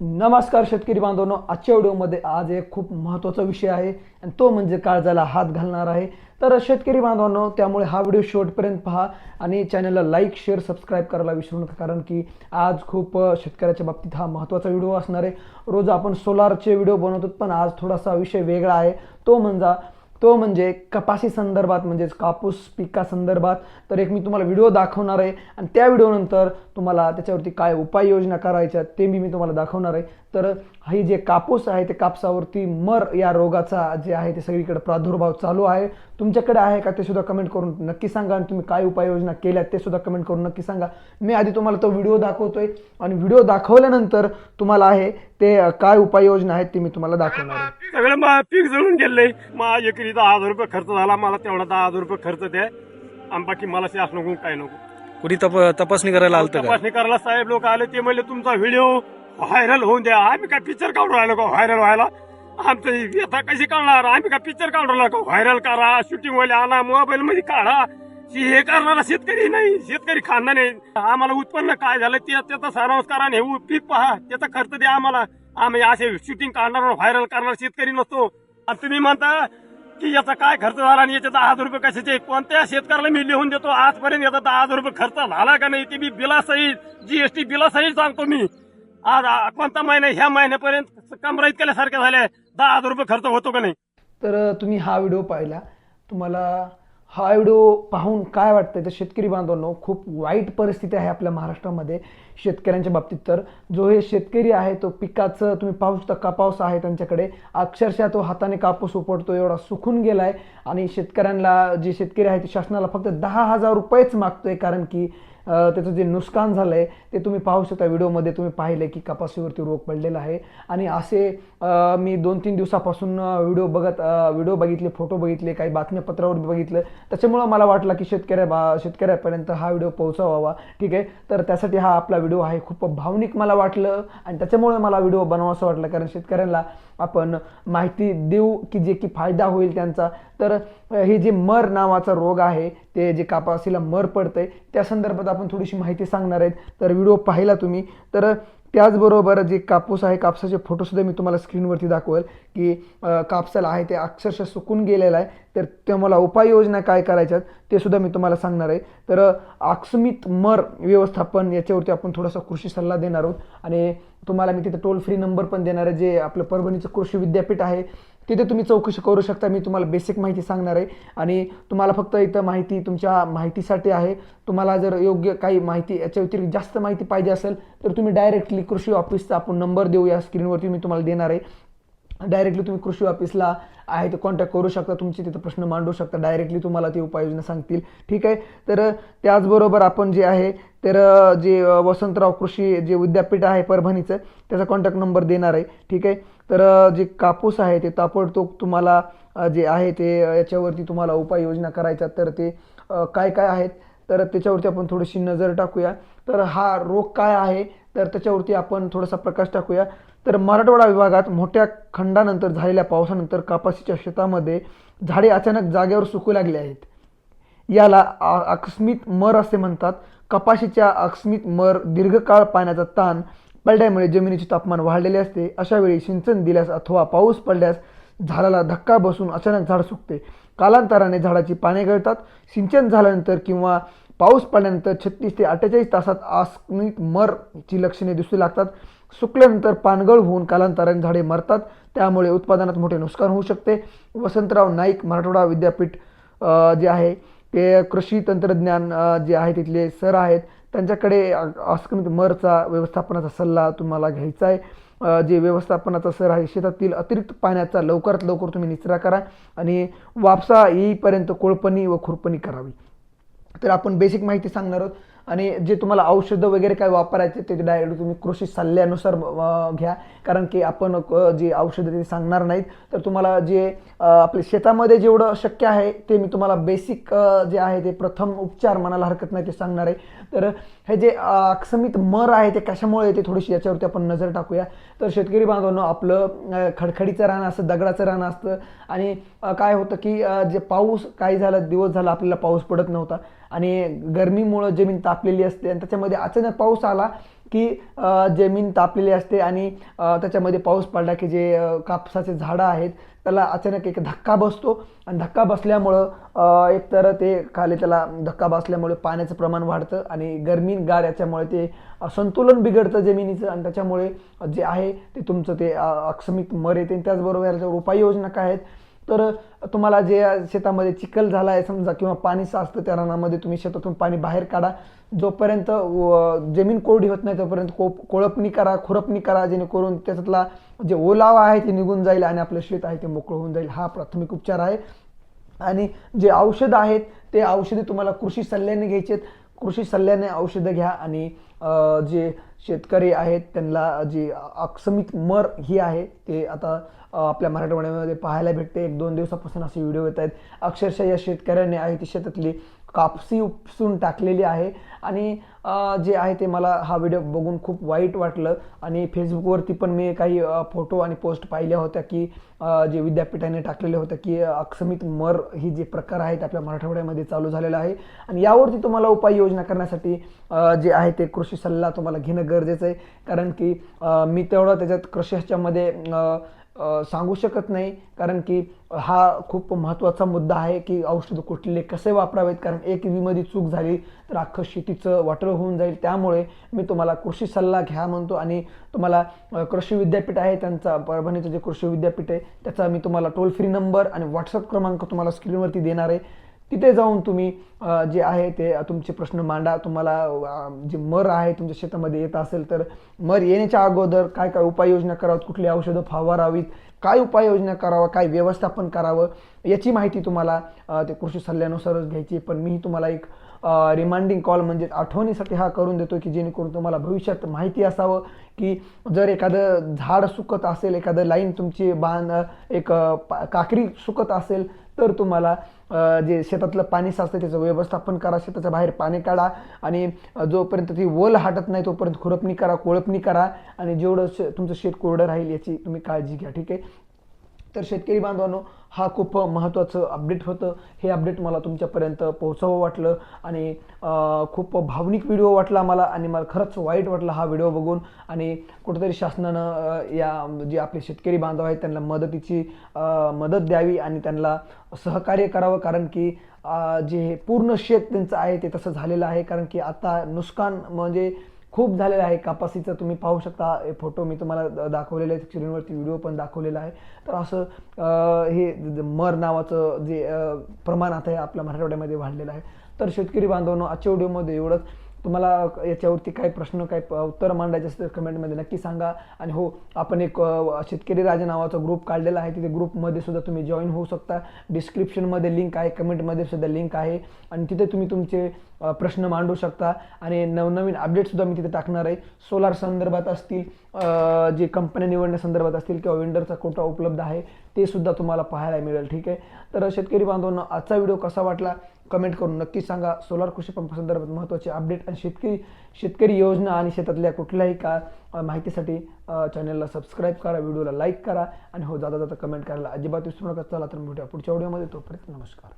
नमस्कार शेतकरी बांधवांनो आजच्या व्हिडिओमध्ये आज एक खूप महत्त्वाचा विषय आहे आणि तो म्हणजे काळजाला हात घालणार आहे. तर शेतकरी बांधवांनो त्यामुळे हा व्हिडिओ शेवटपर्यंत पहा आणि चॅनलला लाईक शेअर सबस्क्राईब करायला विसरू नका कारण की आज खूप शेतकऱ्याच्या बाबतीत हा महत्त्वाचा व्हिडिओ असणार आहे. रोज आपण सोलारचे व्हिडिओ बनवतो पण आज थोडासा विषय वेगळा आहे. तो म्हणजे तो म्हणजे कपाशी संदर्भात म्हणजेच कापूस पिका संदर्भात. तर एक मी तुम्हाला व्हिडिओ दाखवणार आहे. आणि त्या व्हिडिओनंतर तुम्हाला त्याच्यावरती काय उपाययोजना करायच्या ते मी मी तुम्हाला दाखवणार आहे. तर ही जे कापूस आहे ते कापसावरती मर या रोगाचा जे आहे ते सगळीकडे प्रादुर्भाव चालू आहे. तुमच्याकडे आहे का ते सुद्धा कमेंट करून नक्की सांगा आणि तुम्ही काय उपाययोजना केल्या ते सुद्धा कमेंट करून नक्की सांगा. मी आधी तुम्हाला तो व्हिडिओ दाखवतोय आणि व्हिडिओ दाखवल्यानंतर तुम्हाला आहे ते काय उपाययोजना आहेत ते मी तुम्हाला दाखवणार आहे. सगळं पीक जळून गेलंय. मा एकरी दहा हजार रुपये खर्च झाला मला तेवढा दहा हजार रुपये खर्च द्या. आणि बाकी मला शास नको काय नको. कुणी तप तपासणी करायला आलतं का? तपासणी करायला साहेब लोक आले ते म्हणले तुमचा व्हिडिओ व्हायरल होऊन द्या. आम्ही काय पिक्चर काढून राहिलो का व्हायरल व्हायला? आमचं व्यथा कशी काढणार आम्ही काय पिक्चर काढून राहिलो का? व्हायरल करा शूटिंग वाले आणा मोबाईल मध्ये काढा. हे करणारा शेतकरी नाही. शेतकरी खाणार नाही आम्हाला उत्पन्न काय झालं ते त्याचा सारांश करा आणि हे उ- पीक पहा. त्याचा खर्च द्या आम्हाला. आम्ही असे शूटिंग काढणार व्हायरल करणार शेतकरी नसतो. आणि तुम्ही म्हणता की याचा काय खर्च झाला आणि याचे दहा हजार रुपये कशाचे? कोणत्या शेतकऱ्याला मी लिहून देतो? आजपर्यंत याचा दहा हजार रुपये खर्च झाला का नाही ते मी बिलासहित जीएसटी बिलासहित सांगतो मी. आज कोणता महिना ह्या महिन्यापर्यंत कमराईत केल्यासारख्या झाल्या. दहा हजार रुपये खर्च होतो का नाही? तर तुम्ही हा व्हिडिओ पाहिला. तुम्हाला हा व्हिडिओ पाहून काय वाटतंय? तर शेतकरी बांधवांनो खूप वाईट परिस्थिती आहे आपल्या महाराष्ट्रामध्ये शेतकऱ्यांच्या बाबतीत. तर जो हे शेतकरी आहे तो पिकाचं तुम्ही पाहू शकता कापाऊस आहे त्यांच्याकडे. अक्षरशः तो हाताने कापूस उपडतो एवढा सुकून गेलाय. आणि शेतकऱ्यांना जे शेतकरी आहे ते शासनाला फक्त दहा हजार रुपयेच मागतोय. कारण की त्याचं जे नुकसान झालं आहे ते तुम्ही पाहू शकता व्हिडिओमध्ये. तुम्ही पाहिले की कपाशीवरती रोग पडलेला आहे. आणि असे मी दोन तीन दिवसापासून व्हिडिओ बघत व्हिडिओ बघितले फोटो बघितले काही बातमीपत्रावर बघितलं. त्याच्यामुळं मला वाटलं की शेतकऱ्या बा शेतकऱ्यापर्यंत हा व्हिडिओ पोहोचवावा. ठीक आहे? तर त्यासाठी हा आपला व्हिडिओ आहे. खूप भावनिक मला वाटलं. आणि त्याच्यामुळे मला व्हिडिओ बनवावंसं वाटलं. कारण शेतकऱ्यांना आपण माहिती देऊ की जे की फायदा होईल त्यांचा. तर हे जे मर नावाचा रोग आहे ते जे कापासीला मर पडतंय त्या संदर्भात आपण थोडीशी माहिती सांगणार आहेत. तर व्हिडिओ पाहिला तुम्ही. तर त्याचबरोबर जे कापूस आहे कापसाचे फोटोसुद्धा मी तुम्हाला स्क्रीनवरती दाखवेल की कापसाला आहे ते अक्षरशः सुकून गेलेलं आहे. तर ते मला उपाययोजना काय करायच्यात ते सुद्धा मी तुम्हाला सांगणार आहे. तर आकस्मित मर व्यवस्थापन याच्यावरती आपण थोडासा कृषी सल्ला देणार आहोत. आणि तुम्हाला मी तिथे टोल फ्री नंबर पण देणार आहे जे आपलं परभणीचं कृषी विद्यापीठ आहे. तिथे तुम्ही चौकशी करू शकता. मी तुम्हाला बेसिक माहिती सांगणार आहे. आणि तुम्हाला फक्त इथं माहिती तुमच्या माहितीसाठी आहे. तुम्हाला जर योग्य काही माहिती याच्या व्यतिरिक्त जास्त माहिती पाहिजे असेल तर तुम्ही डायरेक्टली कृषी ऑफिसचा आपण नंबर देऊ या स्क्रीनवरती मी तुम्हाला देणार आहे. डायरेक्टली तुम्ही कृषी ऑफिसला आहे ते कॉन्टॅक्ट करू शकता. तुमचे तिथं प्रश्न मांडू शकता. डायरेक्टली तुम्हाला ती उपाययोजना सांगतील. ठीक आहे? तर त्याचबरोबर आपण जे आहे तर जे वसंतराव कृषी जे विद्यापीठ आहे परभणीचं त्याचा कॉन्टॅक्ट नंबर देणार आहे. ठीक आहे? तर जे कापूस आहे ते ताबडतोब तुम्हाला जे आहे ते याच्यावरती तुम्हाला उपाययोजना करायच्या तर ते काय काय आहेत? तर त्याच्यावरती आपण थोडीशी नजर टाकूया. तर हा रोग काय आहे? तर त्याच्यावरती आपण थोडासा प्रकाश टाकूया. तर मराठवाडा विभागात मोठ्या खंडानंतर झालेल्या पावसानंतर कापाशीच्या शेतामध्ये झाडे अचानक जागेवर सुकू लागले आहेत. याला आ- आकस्मिक मर असे म्हणतात. कपाशीच्या आकस्मिक मर दीर्घकाळ पाण्याचा ताण पडल्यामुळे जमिनीचे तापमान वाढलेले असते. अशा वेळी सिंचन दिल्यास अथवा पाऊस पडल्यास झाडाला धक्का बसून अचानक झाड सुकते. कालांतराने झाडाची पाने गळतात. सिंचन झाल्यानंतर किंवा पाऊस पडल्यानंतर छत्तीस ते अठ्ठेचाळीस तासात आस्मिक मरची लक्षणे दिसू लागतात. सुकल्यानंतर पानगळ होऊन कालांतराने झाडे मरतात. त्यामुळे उत्पादनात मोठे नुकसान होऊ शकते. वसंतराव नाईक मराठवाडा विद्यापीठ जे आहे ते कृषी तंत्रज्ञान जे आहे तिथले सर आहेत. त्यांच्याकडे आस्कमित मरचा व्यवस्थापनाचा सल्ला तुम्हाला घ्यायचा आहे. जे व्यवस्थापनाचा सर आहे शेतातील अतिरिक्त पाण्याचा लवकरात लवकर तुम्ही निचरा करा आणि वापसा येईपर्यंत कोळपणी व खुरपणी करावी. तर आपण बेसिक माहिती सांगणार आहोत. आणि जे तुम्हाला औषधं वगैरे काय वापरायचे ते डायरेक्ट तुम्ही कृषी सल्ल्यानुसार घ्या. कारण की आपण जे औषधं ते सांगणार नाहीत तर तुम्हाला जे आपले आपल्या शेतामध्ये जेवढं शक्य आहे ते मी तुम्हाला बेसिक जे आहे ते प्रथम उपचार म्हणायला हरकत नाही ते सांगणार आहे. तर हे जे अं, आकस्मित मर आहे ते कशामुळे येते थोडीशी याच्यावरती आपण नजर टाकूया. तर शेतकरी बांधवांनो आपलं खडखडीचं रान असतं दगडाचं रान असतं आणि काय होतं की जे पाऊस काही झालं दिवस झाला आपल्याला पाऊस पडत नव्हता. आणि गरमीमुळं जमीन ताप तापलेली असते आणि त्याच्यामध्ये अचानक पाऊस आला की जमीन तापलेली असते आणि त्याच्यामध्ये पाऊस पडला की जे कापसाचे झाडं आहेत त्याला अचानक एक धक्का बसतो. आणि धक्का बसल्यामुळं एक एकतर ते खाली त्याला धक्का बसल्यामुळे पाण्याचं प्रमाण वाढतं आणि गरमी गार याच्यामुळे ते संतुलन बिघडतं जमिनीचं आणि त्याच्यामुळे जे आहे ते तुमचं ते अ, आकस्मिक मर येते. आणि त्याचबरोबर याच्यावर उपाययोजना काय आहेत? तर तुम्हाला जे शेतामध्ये चिखल झाला आहे समजा किंवा पाणी साचतं त्या रानामध्ये तुम्ही शेतातून पाणी बाहेर काढा. जोपर्यंत व- जमीन कोरडी होत नाही तोपर्यंत को कोळपणी करा खुरपणी करा जेणेकरून त्याच्यातला जे ओलावा आहे ते निघून जाईल आणि आपलं शेत आहे ते मोकळं होऊन जाईल. हा प्राथमिक उपचार आहे. आणि जे औषधं आहेत ते औषधे तुम्हाला कृषी सल्ल्याने घ्यायचे आहेत. कृषी सल्ल्याने औषधं घ्या आणि जे शेतकरी आहेत त्यांना जी आकस्मिक मर ही आहे ते आता आपल्या मराठवाड्यामध्ये पाहायला भेटते. एक दोन दिवसापासून असे व्हिडिओ येत आहेत. अक्षरशः या शेतकऱ्यांनी आहे ती शेतातली कापसी उपसून टाकलेली आहे. आणि जे आहे ते मला हा व्हिडिओ बघून खूप वाईट वाटलं. आणि फेसबुकवरती पण मी काही फोटो आणि पोस्ट पाहिल्या होत्या की जे विद्यापीठाने टाकलेल्या होत्या की आकस्मिक मर ही जे प्रकार आहेत आपल्या मराठवाड्यामध्ये चालू झालेला आहे. आणि यावरती तुम्हाला उपाययोजना करण्यासाठी जे आहे ते कृषी सल्ला तुम्हाला घेणं गरजेचं आहे. कारण की मी तेवढं त्याच्यात कृषी ह्याच्यामध्ये सांगू शकत नाही कारण की हा खूप महत्त्वाचा मुद्दा आहे की औषध कुठले कसे वापरावेत कारण एक विमध्ये चूक झाली तर अख्खं शेतीचं वाटर होऊन जाईल. त्यामुळे मी तुम्हाला कृषी सल्ला घ्या म्हणतो आणि तुम्हाला कृषी विद्यापीठ आहे त्यांचा परभणीचं जे कृषी विद्यापीठ आहे त्याचा मी तुम्हाला टोल फ्री नंबर आणि व्हॉट्सअप क्रमांक तुम्हाला स्क्रीनवरती देणार आहे. तिथे जाऊन तुम्ही जे आहे ते तुमचे प्रश्न मांडा. तुम्हाला जे मर आहे तुमच्या शेतामध्ये येत असेल तर मर येण्याच्या अगोदर काय काय उपाययोजना करावं? कुठली औषधं फवारावीत? काय उपाययोजना करावं? काय व्यवस्थापन करावं? याची माहिती तुम्हाला ते कृषी सल्ल्यानुसारच घ्यायची पण मीही तुम्हाला एक रिमाइंडिंग कॉल म्हणजे आठवणीसाठी हा करून देतो की जेणेकरून तुम्हाला भविष्यात माहिती असावं की जर एखादं झाड सुकत असेल एखादं लाईन तुमची बांध एक काकरी सुकत असेल तर तुम्हाला जे शेतातलं पाणी साचतं त्याचं व्यवस्थापन करा शेताच्या बाहेर पाणी काढा आणि जोपर्यंत ती वल हटत नाही तोपर्यंत खुरपणी करा कोळपणी करा आणि जेवढं शे तुमचं शेत कोरडं राहील याची तुम्ही काळजी घ्या ठीक आहे? तर शेतकरी बांधवांनो हा खूप महत्त्वाचं अपडेट होतं. हे अपडेट मला तुमच्यापर्यंत पोहोचावं वाटलं आणि खूप भावनिक व्हिडिओ वाटला मला आणि मला खरंच वाईट वाटलं हा व्हिडिओ बघून. आणि कुठेतरी शासनानं या जे आपले शेतकरी बांधव आहेत त्यांना मदतीची मदत द्यावी आणि त्यांना सहकार्य करावं. कारण की जे पूर्ण शेत त्यांचं आहे ते तसं झालेलं आहे. कारण की आता नुकसान म्हणजे खूप झालेलं आहे. कापासीचं तुम्ही पाहू शकता. हे फोटो मी तुम्हाला दाखवलेले आहेत. स्क्रीनवरती व्हिडिओ पण दाखवलेला आहे. तर असं हे मर नावाचं जे प्रमाण आता हे आपल्या मराठवाड्यामध्ये वाढलेलं आहे. तर शेतकरी बांधवांनो आजच्या व्हिडिओमध्ये एवढंच. तुम्हाला याच्यावरती काही प्रश्न काही उत्तर मांडायचे असतील कमेंटमध्ये नक्की सांगा. आणि हो आपण एक शेतकरी राजा नावाचा ग्रुप काढलेला आहे. तिथे ग्रुपमध्ये सुद्धा तुम्ही जॉईन होऊ शकता. डिस्क्रिप्शनमध्ये लिंक आहे. कमेंटमध्ये सुद्धा लिंक आहे. आणि तिथे तुम्ही तुमचे प्रश्न मांडू शकता. आणि नवनवीन अपडेटसुद्धा मी तिथे टाकणार आहे. सोलार संदर्भात असतील जे कंपन्या निवडण्यासंदर्भात असतील किंवा वेंडरचा कोटा उपलब्ध आहे ते सुद्धा तुम्हाला पाहायला मिळेल. ठीक आहे? तर शेतकरी बांधवांना आजचा व्हिडिओ कसा वाटला? कमेंट करून नक्की सांगा. सोलार कृषी पंप संदर्भात महत्त्वाचे अपडेट आणि शेतकरी शेतकरी योजना आणि शेतातल्या कुठल्याही का माहितीसाठी चॅनलला सबस्क्राईब करा व्हिडिओला लाईक करा. आणि हो जाता जाता कमेंट करायला अजिबात विसरू नका. चला तर भेटूया पुढच्या व्हिडिओमध्ये तोपर्यंत नमस्कार.